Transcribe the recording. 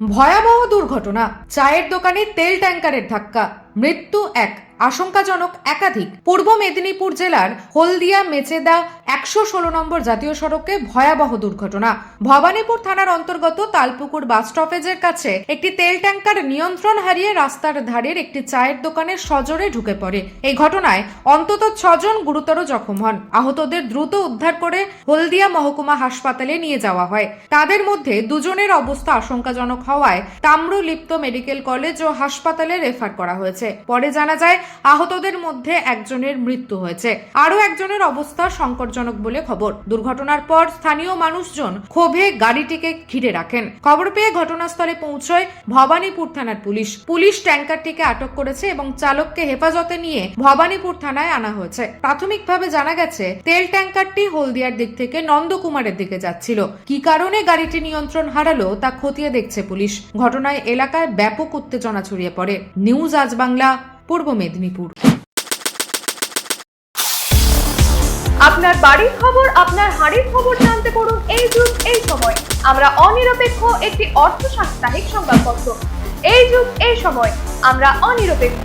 ভয়াবহ দুর্ঘটনা। চায়ের দোকানে তেল ট্যাঙ্কারের ধাক্কা। মৃত্যু এক, আশঙ্কাজনক একাধিক। পূর্ব মেদিনীপুর জেলার হলদিয়া মেচেদা একশো ষোলো নম্বর জাতীয় সড়কে ভয়াবহ দুর্ঘটনা। ভবানীপুর থানার অন্তর্গত তালপুকুর বাস স্টপেজের কাছে একটি তেল ট্যাঙ্কার নিয়ন্ত্রণ হারিয়ে রাস্তার ধারের একটি চায়ের দোকানের সজোরে ঢুকে পড়ে। এই ঘটনায় অন্তত ছজন গুরুতর জখম হন। আহতদের দ্রুত উদ্ধার করে হলদিয়া মহকুমা হাসপাতালে নিয়ে যাওয়া হয়। তাদের মধ্যে দুজনের অবস্থা আশঙ্কাজনক হওয়ায় তাম্রলিপ্ত মেডিকেল কলেজ ও হাসপাতালে রেফার করা হয়েছে। পরে জানা যায়, আহতদের মধ্যে একজনের মৃত্যু হয়েছে। আরও একজনের অবস্থা সংকটজনক বলে খবর। দুর্ঘটনার পর স্থানীয় মানুষজন ক্ষোভে গাড়িটিকে ঘিরে রাখেন। খবর পেয়ে ঘটনাস্থলে পৌঁছয় ভবানীপুর থানার পুলিশ। পুলিশ ট্যাঙ্কারটিকে আটক করেছে এবং চালককে হেফাজতে নিয়ে ভবানীপুর থানায় আনা হয়েছে। প্রাথমিকভাবে জানা গেছে, তেল ট্যাঙ্কারটি হলদিয়ার দিক থেকে নন্দকুমারের দিকে যাচ্ছিল। কি কারণে গাড়িটি নিয়ন্ত্রণ হারালো তা খতিয়ে দেখছে পুলিশ। ঘটনায় এলাকায় ব্যাপক উত্তেজনা ছড়িয়ে পড়ে। নিউজ আজ বাংলা, পূর্ব মেদিনীপুর। আপনার বাড়ির খবর, আপনার হাড়ির খবর জানতে পড়ুন এই যুগ, এই সময়। আমরা অনিরপেক্ষ একটি অর্থ সাপ্তাহিক সংবাদপত্র। এই যুগ, এই সময়। আমরা অনিরপেক্ষ।